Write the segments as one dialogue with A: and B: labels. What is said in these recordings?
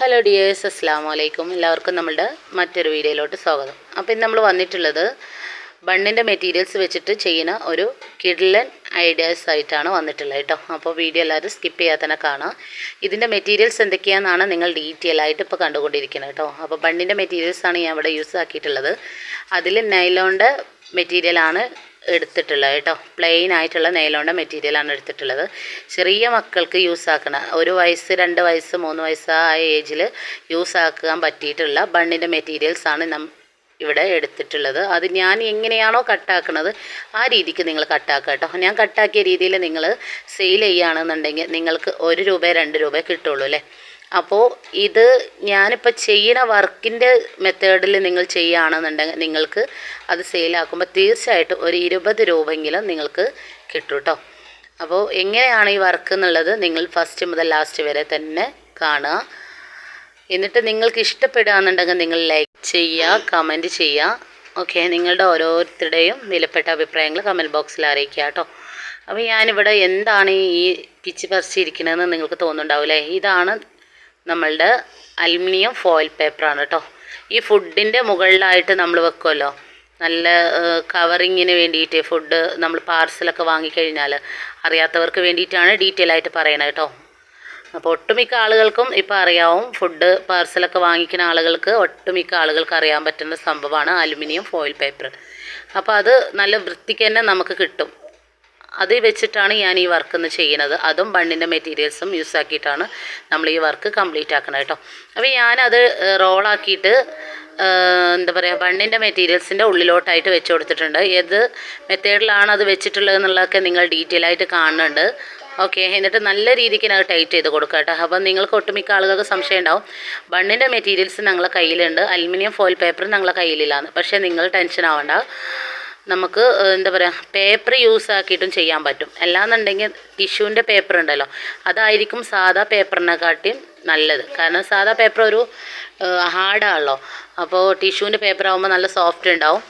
A: Hello dears അസ്സാം വലൈക്കും എല്ലാവർക്കും നമ്മളുടെ മറ്റൊരു വീഡിയോയിലോട്ട് സ്വാഗതം. അപ്പോൾ ഇന്ന് നമ്മൾ വന്നിട്ടുള്ളത് ബണ്ണിന്റെ മെറ്റീരിയൽസ് വെച്ചിട്ട് ചെയ്യുന്ന ഒരു കിഡ്ലൻ ഐഡിയാസ് ആയിട്ടാണ് വന്നിട്ടുള്ളത് കേട്ടോ. അപ്പോൾ വീഡിയോ എല്ലാവരും സ്കിപ്പ് ചെയ്യാതെ തന്നെ കാണാം ഇതിന്റെ മെറ്റീരിയൽസ് എന്തൊക്കെയാണെന്നാണ് നിങ്ങൾ ഡീറ്റെയിൽ ആയിട്ട് ഇപ്പോൾ കണ്ടുകൊണ്ടിരിക്കുന്നത് കേട്ടോ. അപ്പോൾ ബണ്ണിന്റെ മെറ്റീരിയൽസാണ് ഞാൻ ഇവിടെ യൂസ് ആക്കിയിട്ടുള്ളത്. അതിൽ നൈലോണിന്റെ മെറ്റീരിയലാണ് എടുത്തിട്ടുള്ളത് കേട്ടോ. പ്ലെയിൻ ആയിട്ടുള്ള നെയിലോണ്ട മെറ്റീരിയലാണ് എടുത്തിട്ടുള്ളത്. ചെറിയ മക്കൾക്ക് യൂസ് ആക്കണ ഒരു വയസ്സ് രണ്ട് വയസ്സ് മൂന്ന് വയസ്സ് ആ ഏജിൽ യൂസ് ആക്കാൻ പറ്റിയിട്ടുള്ള ബണ്ണിന്റെ മെറ്റീരിയൽസാണ് നം ഇവിടെ എടുത്തിട്ടുള്ളത്. അത് ഞാൻ എങ്ങനെയാണോ കട്ടാക്കുന്നത് ആ രീതിക്ക് നിങ്ങൾ കട്ടാക്കുക കേട്ടോ. ഞാൻ കട്ടാക്കിയ രീതിയിൽ നിങ്ങൾ സെയിൽ ചെയ്യുകയാണെന്നുണ്ടെങ്കിൽ നിങ്ങൾക്ക് ഒരു രൂപ രണ്ട് രൂപ കിട്ടുള്ളൂ അല്ലേ? അപ്പോൾ ഇത് ഞാനിപ്പോൾ ചെയ്യുന്ന വർക്കിന്റെ മെത്തേഡിൽ നിങ്ങൾ ചെയ്യുകയാണെന്നുണ്ടെങ്കിൽ നിങ്ങൾക്ക് അത് സെയിലാക്കുമ്പോൾ തീർച്ചയായിട്ടും ഒരു ഇരുപത് രൂപയെങ്കിലും നിങ്ങൾക്ക് കിട്ടും കേട്ടോ അപ്പോൾ എങ്ങനെയാണ് ഈ വർക്ക് എന്നുള്ളത് നിങ്ങൾ ഫസ്റ്റ് മുതൽ ലാസ്റ്റ് വരെ തന്നെ കാണുക. എന്നിട്ട് നിങ്ങൾക്ക് ഇഷ്ടപ്പെടുകയാണെന്നുണ്ടെങ്കിൽ നിങ്ങൾ ലൈക്ക് ചെയ്യുക കമന്റ് ചെയ്യുക. ഓക്കെ നിങ്ങളുടെ ഓരോരുത്തരുടെയും വിലപ്പെട്ട അഭിപ്രായങ്ങൾ കമന്റ് ബോക്സിൽ അറിയിക്കുക കേട്ടോ. അപ്പോൾ ഞാനിവിടെ എന്താണ് ഈ പിച്ച് പറിച്ചിരിക്കണതെന്ന് നിങ്ങൾക്ക് തോന്നുന്നുണ്ടാവില്ലേ? ഇതാണ് നമ്മളുടെ അലുമിനിയം ഫോയിൽ പേപ്പറാണ് കേട്ടോ ഈ ഫുഡിന്റെ മുകളിലായിട്ട് നമ്മൾ വെക്കുമല്ലോ നല്ല കവറിങ്ങിന് വേണ്ടിയിട്ട് ഫുഡ് നമ്മൾ പാർസലൊക്കെ വാങ്ങിക്കഴിഞ്ഞാൽ അറിയാത്തവർക്ക് വേണ്ടിയിട്ടാണ് ഡീറ്റെയിൽ ആയിട്ട് പറയണത് കേട്ടോ അപ്പോൾ ഒട്ടുമിക്ക ആളുകൾക്കും ഇപ്പോൾ അറിയാവും ഫുഡ് പാർസലൊക്കെ വാങ്ങിക്കുന്ന ആളുകൾക്ക് ഒട്ടുമിക്ക ആളുകൾക്ക് അറിയാൻ പറ്റുന്ന സംഭവമാണ് അലുമിനിയം ഫോയിൽ പേപ്പർ അപ്പോൾ അത് നല്ല വൃത്തിക്ക് തന്നെ നമുക്ക് കിട്ടും. അത് വെച്ചിട്ടാണ് ഞാൻ ഈ വർക്ക് ഇന്ന് ചെയ്യുന്നത്. അതും ബണ്ണിന്റെ മെറ്റീരിയൽസും യൂസ് ആക്കിയിട്ടാണ് നമ്മൾ ഈ വർക്ക് കംപ്ലീറ്റ് ആക്കുന്നത് കേട്ടോ. അപ്പോൾ ഞാനത് റോളാക്കിയിട്ട് എന്താ പറയുക ബണ്ണിന്റെ മെറ്റീരിയൽസിന്റെ ഉള്ളിലോട്ടായിട്ട് വെച്ച് കൊടുത്തിട്ടുണ്ട്. ഏത് മെത്തേഡിലാണ് അത് വെച്ചിട്ടുള്ളത് എന്നുള്ളതൊക്കെ നിങ്ങൾ ഡീറ്റെയിൽ ആയിട്ട് കാണുന്നുണ്ട്. ഓക്കെ എന്നിട്ട് നല്ല രീതിക്ക് അത് ടൈറ്റ് ചെയ്ത് കൊടുക്കുക കേട്ടോ. അപ്പം നിങ്ങൾക്ക് ഒട്ടുമിക്ക ആളുകൾക്ക് സംശയം ഉണ്ടാവും. ബണ്ണിന്റെ മെറ്റീരിയൽസ് ഞങ്ങളെ കയ്യിലുണ്ട്. അലുമിനിയം ഫോയിൽ പേപ്പർ ഞങ്ങളെ കയ്യിലില്ലാന്ന്. പക്ഷേ നിങ്ങൾ ടെൻഷൻ ആവണ്ട. നമുക്ക് എന്താ പറയുക പേപ്പർ യൂസ് ആക്കിയിട്ടും ചെയ്യാൻ പറ്റും. അല്ലാന്നുണ്ടെങ്കിൽ ടിഷ്യൂവിന്റെ പേപ്പർ ഉണ്ടല്ലോ. അതായിരിക്കും സാധാ പേപ്പറിനെക്കാട്ടിയും നല്ലത്. കാരണം സാധാ പേപ്പർ ഒരു ഹാർഡാണല്ലോ അപ്പോൾ ടിഷ്യൂവിന്റെ പേപ്പർ ആകുമ്പോൾ നല്ല സോഫ്റ്റ് ഉണ്ടാവും.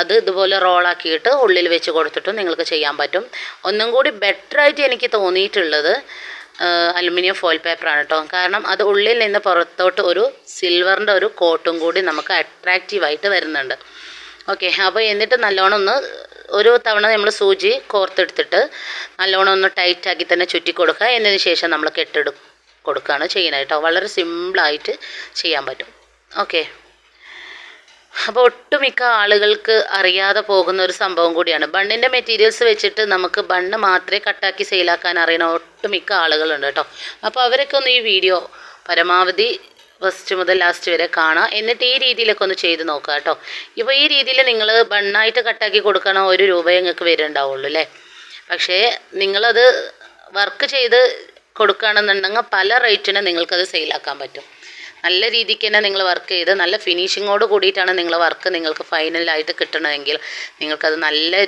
A: അത് ഇതുപോലെ റോളാക്കിയിട്ട് ഉള്ളിൽ വെച്ച് കൊടുത്തിട്ടും നിങ്ങൾക്ക് ചെയ്യാൻ പറ്റും. ഒന്നും കൂടി ബെറ്ററായിട്ട് എനിക്ക് തോന്നിയിട്ടുള്ളത് അലുമിനിയം ഫോയിൽ പേപ്പറാണ് കേട്ടോ കാരണം അത് ഉള്ളിൽ നിന്ന് പുറത്തോട്ട് ഒരു സിൽവറിന്റെ ഒരു കോട്ടും കൂടി നമുക്ക് അട്രാക്റ്റീവായിട്ട് വരുന്നുണ്ട്. ഓക്കെ അപ്പോൾ എന്നിട്ട് നല്ലോണം ഒന്ന് ഒരു തവണ നമ്മൾ സൂചി കോർത്തെടുത്തിട്ട് നല്ലോണം ഒന്ന് ടൈറ്റാക്കി തന്നെ ചുറ്റി കൊടുക്കുക. എന്നതിന് ശേഷം നമ്മൾ കെട്ടിട കൊടുക്കുകയാണ് ചെയ്യുന്നത് വളരെ സിമ്പിളായിട്ട് ചെയ്യാൻ പറ്റും. ഓക്കെ. അപ്പോൾ ഒട്ടുമിക്ക ആളുകൾക്ക് അറിയാതെ പോകുന്ന ഒരു സംഭവം കൂടിയാണ്. ബണ്ണിന്റെ മെറ്റീരിയൽസ് വെച്ചിട്ട് നമുക്ക് ബണ്ണ് മാത്രമേ കട്ടാക്കി സെയിലാക്കാൻ അറിയണ ഒട്ടുമിക്ക ആളുകളുണ്ട് കേട്ടോ. അപ്പോൾ അവരൊക്കെ ഒന്ന് ഈ വീഡിയോ പരമാവധി ഫസ്റ്റ് മുതൽ ലാസ്റ്റ് വരെ കാണാം എന്നിട്ട് ഈ രീതിയിലൊക്കെ ഒന്ന് ചെയ്ത് നോക്കുക കേട്ടോ. ഇപ്പോൾ ഈ രീതിയിൽ നിങ്ങൾ ബണ്ണായിട്ട് കട്ടാക്കി കൊടുക്കണ ഒരു രൂപയെ നിങ്ങൾക്ക് വരുന്നുണ്ടാവുള്ളൂ അല്ലേ? പക്ഷേ നിങ്ങളത് വർക്ക് ചെയ്ത് കൊടുക്കുകയാണെന്നുണ്ടെങ്കിൽ പല റേറ്റിന് നിങ്ങൾക്കത് സെയിലാക്കാൻ പറ്റും. നല്ല രീതിക്ക് തന്നെ നിങ്ങൾ വർക്ക് ചെയ്ത് നല്ല ഫിനിഷിങ്ങോട് കൂടിയിട്ടാണ് നിങ്ങൾ വർക്ക് നിങ്ങൾക്ക് ഫൈനലായിട്ട് കിട്ടണമെങ്കിൽ നിങ്ങൾക്കത് നല്ല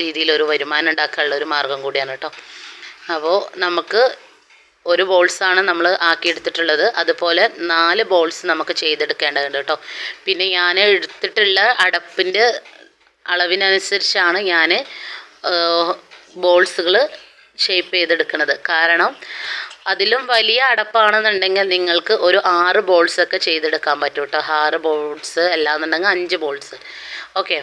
A: രീതിയിൽ ഒരു വരുമാനം ഉണ്ടാക്കാനുള്ള ഒരു മാർഗം കൂടിയാണ് കേട്ടോ. അപ്പോൾ നമുക്ക് ഒരു ബോൾസാണ് നമ്മൾ ആക്കിയെടുത്തിട്ടുള്ളത്. അതുപോലെ നാല് ബോൾസ് നമുക്ക് ചെയ്തെടുക്കേണ്ടതുണ്ട് കേട്ടോ. പിന്നെ ഞാൻ എടുത്തിട്ടുള്ള അടപ്പിന്റെ അളവിനനുസരിച്ചാണ് ഞാൻ ബോൾസുകൾ ഷേപ്പ് ചെയ്തെടുക്കുന്നത്. കാരണം അതിലും വലിയ അടപ്പാണെന്നുണ്ടെങ്കിൽ നിങ്ങൾക്ക് ഒരു ആറ് ബോൾസൊക്കെ ചെയ്തെടുക്കാൻ പറ്റും കേട്ടോ. ആറ് ബോൾസ് അല്ലാന്നുണ്ടെങ്കിൽ അഞ്ച് ബോൾസ് ഓക്കെ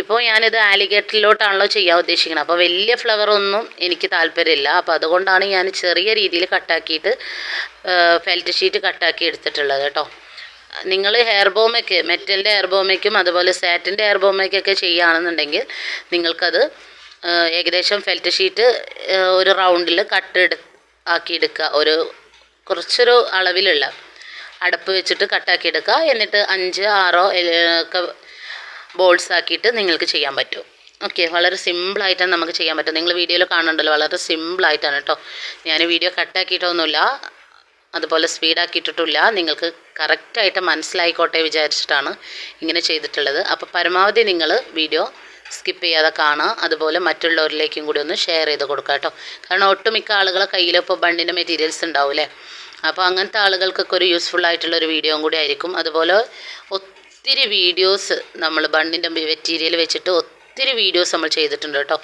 A: ഇപ്പോൾ ഞാനിത് ആലിഗേറ്ററിലോട്ടാണല്ലോ ചെയ്യാൻ ഉദ്ദേശിക്കുന്നത് അപ്പോൾ വലിയ ഫ്ലവർ ഒന്നും എനിക്ക് താല്പര്യമില്ല. അപ്പോൾ അതുകൊണ്ടാണ് ഞാൻ ചെറിയ രീതിയിൽ കട്ടാക്കിയിട്ട് ഫെൽറ്റ് ഷീറ്റ് കട്ടാക്കി എടുത്തിട്ടുള്ളത് കേട്ടോ. നിങ്ങൾ ഹെയർ ബോമയ്ക്ക് മെറ്റലിന്റെ ഹെയർ ബോമയ്ക്കും അതുപോലെ സാറ്റിന്റെ ഹെയർ ബോമയ്ക്കൊക്കെ ചെയ്യുകയാണെന്നുണ്ടെങ്കിൽ നിങ്ങൾക്കത് ഏകദേശം ഫെൽറ്റ് ഷീറ്റ് ഒരു റൗണ്ടിൽ കട്ട് എടു ആക്കി എടുക്കുക. ഒരു കുറച്ചൊരു അളവിലുള്ള അടപ്പ് വെച്ചിട്ട് കട്ടാക്കി എടുക്കുക. എന്നിട്ട് അഞ്ച് ആറോ ഒക്കെ ബോൾസ് ആക്കിയിട്ട് നിങ്ങൾക്ക് ചെയ്യാൻ പറ്റും. ഓക്കെ വളരെ സിമ്പിളായിട്ടാണ് നമുക്ക് ചെയ്യാൻ പറ്റും. നിങ്ങൾ വീഡിയോയിൽ കാണുന്നുണ്ടല്ലോ വളരെ സിമ്പിളായിട്ടാണ് കേട്ടോ ഞാൻ വീഡിയോ കട്ടാക്കിയിട്ടൊന്നുമില്ല അതുപോലെ സ്പീഡാക്കിയിട്ടിട്ടില്ല നിങ്ങൾക്ക് കറക്റ്റായിട്ട് മനസ്സിലായിക്കോട്ടെ വിചാരിച്ചിട്ടാണ് ഇങ്ങനെ ചെയ്തിട്ടുള്ളത്. അപ്പോൾ പരമാവധി നിങ്ങൾ വീഡിയോ സ്കിപ്പ് ചെയ്യാതെ കാണുക. അതുപോലെ മറ്റുള്ളവരിലേക്കും കൂടി ഒന്ന് ഷെയർ ചെയ്ത് കൊടുക്കുക കേട്ടോ കാരണം ഒട്ടുമിക്ക ആളുകളെ കയ്യിൽ ഇപ്പോൾ ബണ്ടിന്റെ മെറ്റീരിയൽസ് ഉണ്ടാവില്ലേ അപ്പോൾ അങ്ങനത്തെ ആളുകൾക്കൊക്കെ ഒരു യൂസ്ഫുൾ ആയിട്ടുള്ള ഒരു വീഡിയോയും കൂടി ആയിരിക്കും. അതുപോലെ ഒത്തിരി വീഡിയോസ് നമ്മൾ ബണ്ണിന്റെ മെറ്റീരിയൽ വെച്ചിട്ട് ഒത്തിരി വീഡിയോസ് നമ്മൾ ചെയ്തിട്ടുണ്ട് കേട്ടോ.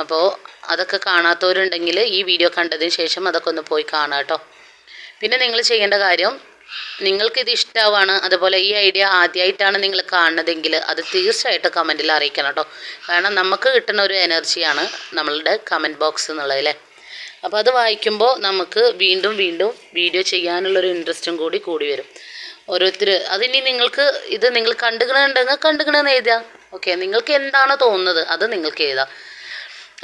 A: അപ്പോൾ അതൊക്കെ കാണാത്തവരുണ്ടെങ്കിൽ ഈ വീഡിയോ കണ്ടതിന് ശേഷം അതൊക്കെ ഒന്ന് പോയി കാണാം കേട്ടോ. പിന്നെ നിങ്ങൾ ചെയ്യേണ്ട കാര്യം നിങ്ങൾക്കിത് ഇഷ്ടമാണ് അതുപോലെ ഈ ഐഡിയ ആദ്യമായിട്ടാണ് നിങ്ങൾ കാണുന്നതെങ്കിൽ അത് തീർച്ചയായിട്ടും കമന്റിൽ അറിയിക്കണം കേട്ടോ. കാരണം നമുക്ക് കിട്ടുന്ന ഒരു എനർജിയാണ് നമ്മളുടെ കമന്റ് ബോക്സ് എന്നുള്ളതല്ലേ അപ്പോൾ അത് വായിക്കുമ്പോൾ നമുക്ക് വീണ്ടും വീണ്ടും വീഡിയോ ചെയ്യാനുള്ളൊരു ഇൻട്രസ്റ്റും കൂടി കൂടി വരും. ഓരോരുത്തർ അതിനി നിങ്ങൾക്ക് ഇത് നിങ്ങൾ കണ്ടുകണുണ്ടെങ്കിൽ കണ്ടുകണെന്ന് എഴുതാം ഓക്കെ നിങ്ങൾക്ക് എന്താണോ തോന്നുന്നത് അത് നിങ്ങൾക്ക് എഴുതാം.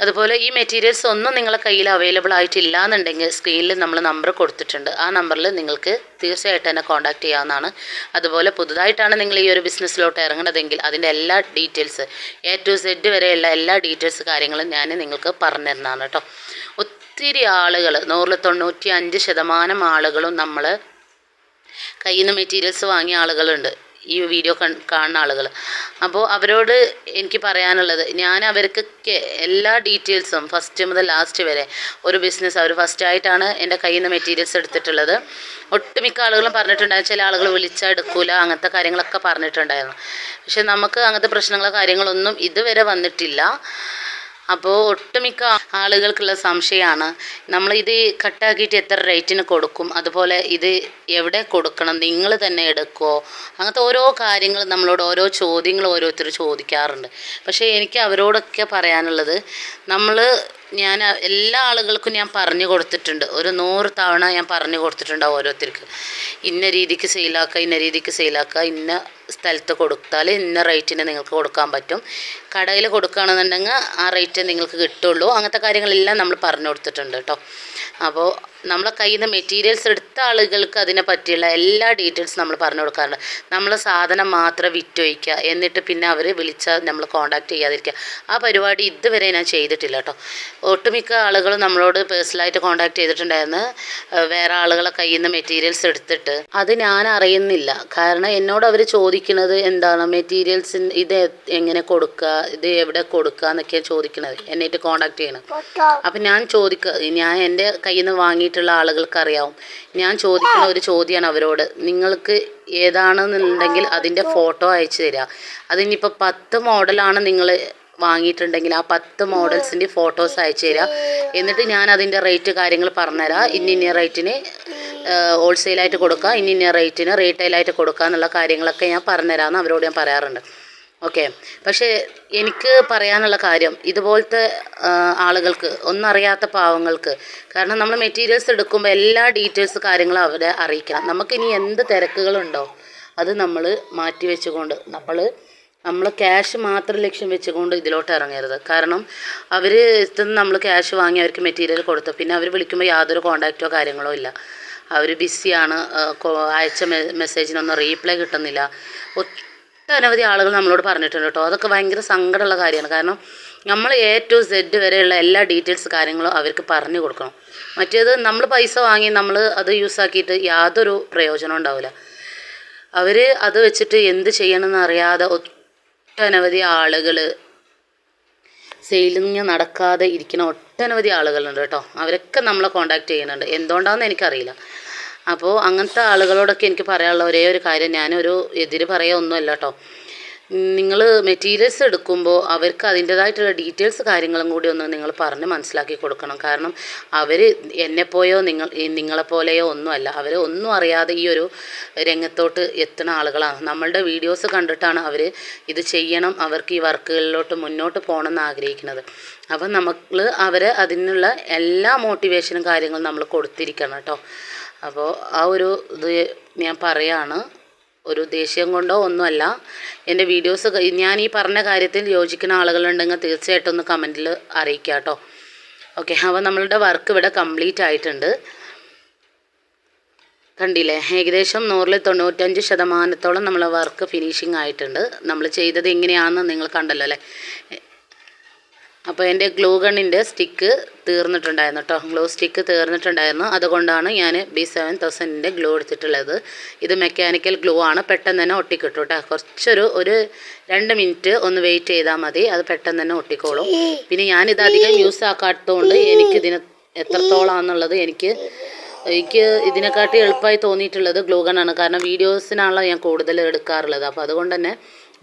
A: അതുപോലെ ഈ മെറ്റീരിയൽസ് ഒന്നും നിങ്ങളുടെ കയ്യിൽ അവൈലബിൾ ആയിട്ടില്ല എന്നുണ്ടെങ്കിൽ സ്ക്രീനിൽ നമ്മൾ നമ്പർ കൊടുത്തിട്ടുണ്ട്. ആ നമ്പറിൽ നിങ്ങൾക്ക് തീർച്ചയായിട്ടും എന്നെ കോൺടാക്ട് ചെയ്യാവുന്നതാണ്. അതുപോലെ പുതുതായിട്ടാണ് നിങ്ങൾ ഈ ഒരു ബിസിനസ്സിലോട്ട് ഇറങ്ങണതെങ്കിൽ അതിന്റെ എല്ലാ ഡീറ്റെയിൽസ് എ ടു സെഡ് വരെയുള്ള എല്ലാ ഡീറ്റെയിൽസ് കാര്യങ്ങളും ഞാൻ നിങ്ങൾക്ക് പറഞ്ഞു തരുന്നതാണ് കേട്ടോ. ഒത്തിരി ആളുകൾ നൂറിൽ തൊണ്ണൂറ്റി അഞ്ച് ശതമാനം ആളുകളും നമ്മൾ കയ്യിൽ നിന്ന് മെറ്റീരിയൽസ് വാങ്ങിയ ആളുകളുണ്ട്. ഈ വീഡിയോ കാണുന്ന ആളുകൾ അപ്പോൾ അവരോട് എനിക്ക് പറയാനുള്ളത് ഞാൻ അവർക്കൊക്കെ എല്ലാ ഡീറ്റെയിൽസും ഫസ്റ്റ് മുതൽ ലാസ്റ്റ് വരെ ഒരു ബിസിനസ് അവർ ഫസ്റ്റ് ആയിട്ടാണ് എന്റെ കയ്യിൽ നിന്ന് മെറ്റീരിയൽസ് എടുത്തിട്ടുള്ളത്. ഒട്ടുമിക്ക ആളുകളും പറഞ്ഞിട്ടുണ്ടായിരുന്നു ചില ആളുകൾ വിളിച്ചാൽ എടുക്കൂല അങ്ങനത്തെ കാര്യങ്ങളൊക്കെ പറഞ്ഞിട്ടുണ്ടായിരുന്നു. പക്ഷെ നമുക്ക് അങ്ങനത്തെ പ്രശ്നങ്ങളോ കാര്യങ്ങളൊന്നും ഇതുവരെ വന്നിട്ടില്ല. അപ്പോൾ ഒട്ടുമിക്ക ആളുകൾക്കുള്ള സംശയമാണ് നമ്മൾ ഇത് കട്ടാക്കിയിട്ട് എത്ര റേറ്റിന് കൊടുക്കും? അതുപോലെ ഇത് എവിടെ കൊടുക്കണം? നിങ്ങൾ തന്നെ എടുക്കുമോ അങ്ങനത്തെ ഓരോ കാര്യങ്ങൾ നമ്മളോട് ഓരോ ചോദ്യങ്ങൾ ഓരോരുത്തർ ചോദിക്കാറുണ്ട്. പക്ഷേ എനിക്ക് അവരോടൊക്കെ പറയാനുള്ളത് നമ്മൾ ഞാൻ എല്ലാ ആളുകൾക്കും ഞാൻ പറഞ്ഞു കൊടുത്തിട്ടുണ്ട്. ഒരു നൂറ് തവണ ഞാൻ പറഞ്ഞു കൊടുത്തിട്ടുണ്ടാവും ഓരോരുത്തർക്ക്. ഇന്ന രീതിക്ക് സെയിലാക്കുക ഇന്ന രീതിക്ക് സെയിലാക്കുക ഇന്ന സ്ഥലത്ത് കൊടുത്താൽ ഇന്ന റേറ്റിന് നിങ്ങൾക്ക് കൊടുക്കാൻ പറ്റും. കടയിൽ കൊടുക്കുകയാണെന്നുണ്ടെങ്കിൽ ആ റേറ്റ് നിങ്ങൾക്ക് കിട്ടുള്ളൂ. അങ്ങനത്തെ കാര്യങ്ങളെല്ലാം നമ്മൾ പറഞ്ഞു കൊടുത്തിട്ടുണ്ട് കേട്ടോ. അപ്പോൾ നമ്മളെ കയ്യിൽ നിന്ന് മെറ്റീരിയൽസ് എടുത്ത ആളുകൾക്ക് അതിനെ പറ്റിയുള്ള എല്ലാ ഡീറ്റെയിൽസ് നമ്മൾ പറഞ്ഞു കൊടുക്കാറുണ്ട്. നമ്മൾ സാധനം മാത്രം വിറ്റൊഴിക്കുക എന്നിട്ട് പിന്നെ അവർ വിളിച്ചാൽ നമ്മൾ കോൺടാക്റ്റ് ചെയ്യാതിരിക്കുക. ആ പരിപാടി ഇതുവരെ ഞാൻ ചെയ്തിട്ടില്ല കേട്ടോ. ഒട്ടുമിക്ക ആളുകളും നമ്മളോട് പേഴ്സണലായിട്ട് കോൺടാക്ട് ചെയ്തിട്ടുണ്ടായിരുന്നു. വേറെ ആളുകളെ കയ്യിൽ നിന്ന് മെറ്റീരിയൽസ് എടുത്തിട്ട്. അത് ഞാൻ അറിയുന്നില്ല. കാരണം എന്നോട് അവർ ചോദിക്കുന്നത് എന്താണ്? മെറ്റീരിയൽസ് ഇത് എങ്ങനെ കൊടുക്കുക ഇത് എവിടെ കൊടുക്കുക എന്നൊക്കെയാണ് ചോദിക്കുന്നത് എന്നിട്ട് കോൺടാക്ട് ചെയ്യണം. അപ്പം ഞാൻ ചോദിക്കുക ഞാൻ എന്റെ കയ്യിൽ നിന്ന് വാങ്ങിയിട്ടുള്ള ആളുകൾക്ക് അറിയാവും ഞാൻ ചോദിക്കുന്ന ഒരു ചോദ്യമാണ് അവരോട്. നിങ്ങൾക്ക് ഏതാണെന്നുണ്ടെങ്കിൽ അതിന്റെ ഫോട്ടോ അയച്ചു തരിക അതിനിപ്പോൾ പത്ത് മോഡലാണ് നിങ്ങൾ വാങ്ങിയിട്ടുണ്ടെങ്കിൽ ആ പത്ത് മോഡൽസിന്റെ ഫോട്ടോസ് അയച്ചു തരിക എന്നിട്ട് ഞാൻ അതിന്റെ റേറ്റ് കാര്യങ്ങൾ പറഞ്ഞുതരാം. ഇന്ന ഇന്ന റേറ്റിന് ഹോൾസെയിലായിട്ട് കൊടുക്കുക ഇന്ന ഇന്ന റേറ്റിന് റീറ്റെയിലായിട്ട് കൊടുക്കുക എന്നുള്ള കാര്യങ്ങളൊക്കെ ഞാൻ പറഞ്ഞുതരാമെന്ന് അവരോട് ഞാൻ പറയാറുണ്ട്. ഓക്കെ. പക്ഷേ എനിക്ക് പറയാനുള്ള കാര്യം ഇതുപോലത്തെ ആളുകൾക്ക് ഒന്നറിയാത്ത പാവങ്ങൾക്ക് കാരണം നമ്മൾ മെറ്റീരിയൽസ് എടുക്കുമ്പോൾ എല്ലാ ഡീറ്റെയിൽസ് കാര്യങ്ങളും അവരെ അറിയിക്കണം. നമുക്കിനി എന്ത് തിരക്കുകളുണ്ടോ അത് നമ്മൾ മാറ്റി വെച്ചുകൊണ്ട് നമ്മൾ നമ്മൾ ക്യാഷ് മാത്രം ലക്ഷ്യം വെച്ചുകൊണ്ട് ഇതിലോട്ട് ഇറങ്ങരുത്. കാരണം അവർ ഇത്തുനിന്ന് നമ്മൾ ക്യാഷ് വാങ്ങി അവർക്ക് മെറ്റീരിയൽ കൊടുത്തു പിന്നെ അവർ വിളിക്കുമ്പോൾ യാതൊരു കോണ്ടാക്റ്റോ കാര്യങ്ങളോ ഇല്ല. അവർ ബിസിയാണ് അയച്ച മെസ്സേജിനൊന്നും റീപ്ലൈ കിട്ടുന്നില്ല. ഒട്ടനവധി ആളുകൾ നമ്മളോട് പറഞ്ഞിട്ടുണ്ട് കേട്ടോ. അതൊക്കെ ഭയങ്കര സങ്കടമുള്ള കാര്യമാണ്. കാരണം നമ്മൾ എ ടു സെഡ് വരെയുള്ള എല്ലാ ഡീറ്റെയിൽസ് കാര്യങ്ങളും അവർക്ക് പറഞ്ഞു കൊടുക്കണം. മറ്റേത് നമ്മൾ പൈസ വാങ്ങി നമ്മൾ അത് യൂസ് ആക്കിയിട്ട് യാതൊരു പ്രയോജനം ഉണ്ടാവില്ല. അവർ അത് വെച്ചിട്ട് എന്ത് ചെയ്യണമെന്ന് അറിയാതെ ഒട്ടനവധി ആളുകൾ സെയിലിങ് നടക്കാതെ ഇരിക്കുന്ന ഒട്ടനവധി ആളുകളുണ്ട് കേട്ടോ. അവരൊക്കെ നമ്മളെ കോണ്ടാക്ട് ചെയ്യുന്നുണ്ട്. എന്തുകൊണ്ടാണെന്ന് എനിക്കറിയില്ല. അപ്പോൾ അങ്ങനത്തെ ആളുകളോടൊക്കെ എനിക്ക് പറയാനുള്ള ഒരേ ഒരു കാര്യം ഞാനൊരു എതിര് പറയുക ഒന്നുമല്ല കേട്ടോ നിങ്ങൾ മെറ്റീരിയൽസ് എടുക്കുമ്പോൾ അവർക്ക് അതിന്റെതായിട്ടുള്ള ഡീറ്റെയിൽസ് കാര്യങ്ങളും കൂടി ഒന്ന് നിങ്ങൾ പറഞ്ഞ് മനസ്സിലാക്കി കൊടുക്കണം. കാരണം അവർ എന്നെപ്പോയോ നിങ്ങൾ നിങ്ങളെപ്പോലെയോ ഒന്നുമല്ല. അവർ ഒന്നും അറിയാതെ ഈ ഒരു രംഗത്തോട്ട് എത്തുന്ന ആളുകളാണ്. നമ്മളുടെ വീഡിയോസ് കണ്ടിട്ടാണ് അവർ ഇത് ചെയ്യണം അവർക്ക് ഈ വർക്കുകളിലോട്ട് മുന്നോട്ട് പോകണം എന്ന് ആഗ്രഹിക്കുന്നത്. അപ്പം നമ്മൾ അവരെ അതിനുള്ള എല്ലാ മോട്ടിവേഷനും കാര്യങ്ങളും നമ്മൾ കൊടുത്തിരിക്കണം കേട്ടോ അപ്പോൾ ആ ഒരു ഇത് ഞാൻ പറയാണ്. ഒരു ദേഷ്യം കൊണ്ടോ ഒന്നുമല്ല. എന്റെ വീഡിയോസ് ഞാൻ ഈ പറഞ്ഞ കാര്യത്തിൽ യോജിക്കുന്ന ആളുകളുണ്ടെങ്കിൽ തീർച്ചയായിട്ടും ഒന്ന് കമന്റിൽ അറിയിക്കുക കേട്ടോ. ഓക്കെ അപ്പോൾ നമ്മളുടെ വർക്ക് ഇവിടെ കംപ്ലീറ്റ് ആയിട്ടുണ്ട്. കണ്ടില്ലേ? ഏകദേശം നൂറിൽ തൊണ്ണൂറ്റഞ്ച് ശതമാനത്തോളം നമ്മളെ വർക്ക് ഫിനിഷിംഗ് ആയിട്ടുണ്ട്. നമ്മൾ ചെയ്തത് എങ്ങനെയാണെന്ന് നിങ്ങൾ കണ്ടല്ലോ അല്ലേ? അപ്പോൾ എന്റെ ഗ്ലൂ ഗണ്ണിന്റെ സ്റ്റിക്ക് തീർന്നിട്ടുണ്ടായിരുന്നു കേട്ടോ ഗ്ലൂ സ്റ്റിക്ക് തീർന്നിട്ടുണ്ടായിരുന്നു. അതുകൊണ്ടാണ് ഞാൻ ബി സെവൻ തൗസൻഡിന്റെ ഗ്ലൂ എടുത്തിട്ടുള്ളത്. ഇത് മെക്കാനിക്കൽ ഗ്ലൂ ആണ്. പെട്ടെന്ന് തന്നെ ഒട്ടിക്കിട്ടും കേട്ടോ കുറച്ചൊരു ഒരു രണ്ട് മിനിറ്റ് ഒന്ന് വെയിറ്റ് ചെയ്താൽ മതി. അത് പെട്ടെന്ന് തന്നെ ഒട്ടിക്കോളും. പിന്നെ ഞാനിത് അധികം യൂസ് ആക്കാത്തതുകൊണ്ട് എനിക്ക് എനിക്കിതിന് എത്രത്തോളാണെന്നുള്ളത് എനിക്ക് എനിക്ക് ഇതിനെക്കാട്ടി എളുപ്പമായി തോന്നിയിട്ടുള്ളത് ഗ്ലൂ ഗണ്ണാണ് കാരണം വീഡിയോസിനാണല്ലോ ഞാൻ കൂടുതൽ എടുക്കാറുള്ളത്. അപ്പോൾ അതുകൊണ്ട് തന്നെ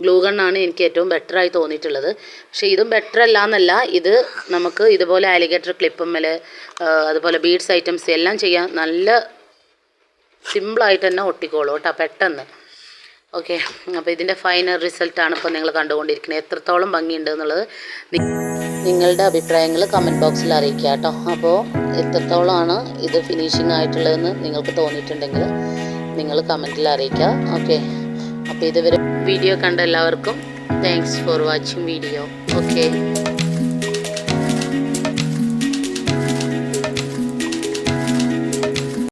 A: ഗ്ലൂ ഗണ്ണാണ് എനിക്ക് ഏറ്റവും ബെറ്ററായി തോന്നിയിട്ടുള്ളത്. പക്ഷേ ഇതും ബെറ്റർ അല്ല എന്നല്ല ഇത് നമുക്ക് ഇതുപോലെ ആലിഗേറ്റർ ക്ലിപ്പുമ്മൽ അതുപോലെ ബീഡ്സ് ഐറ്റംസ് എല്ലാം ചെയ്യാൻ നല്ല സിമ്പിളായിട്ട് തന്നെ ഒട്ടിക്കോളൂ കേട്ടോ പെട്ടെന്ന്. ഓക്കെ അപ്പോൾ ഇതിന്റെ ഫൈനൽ റിസൾട്ടാണ് ഇപ്പോൾ നിങ്ങൾ കണ്ടുകൊണ്ടിരിക്കുന്നത്. എത്രത്തോളം ഭംഗിയുണ്ട് എന്നുള്ളത് നിങ്ങളുടെ അഭിപ്രായങ്ങൾ കമന്റ് ബോക്സിൽ അറിയിക്കുക കേട്ടോ. അപ്പോൾ എത്രത്തോളമാണ് ഇത് ഫിനിഷിംഗ് ആയിട്ടുള്ളതെന്ന് നിങ്ങൾക്ക് തോന്നിയിട്ടുണ്ടെങ്കിൽ നിങ്ങൾ കമന്റിൽ അറിയിക്കുക. ഓക്കെ. അപ്പോൾ ഇതുവരെ വീഡിയോ കണ്ട എല്ലാവർക്കും thanks for watching video okay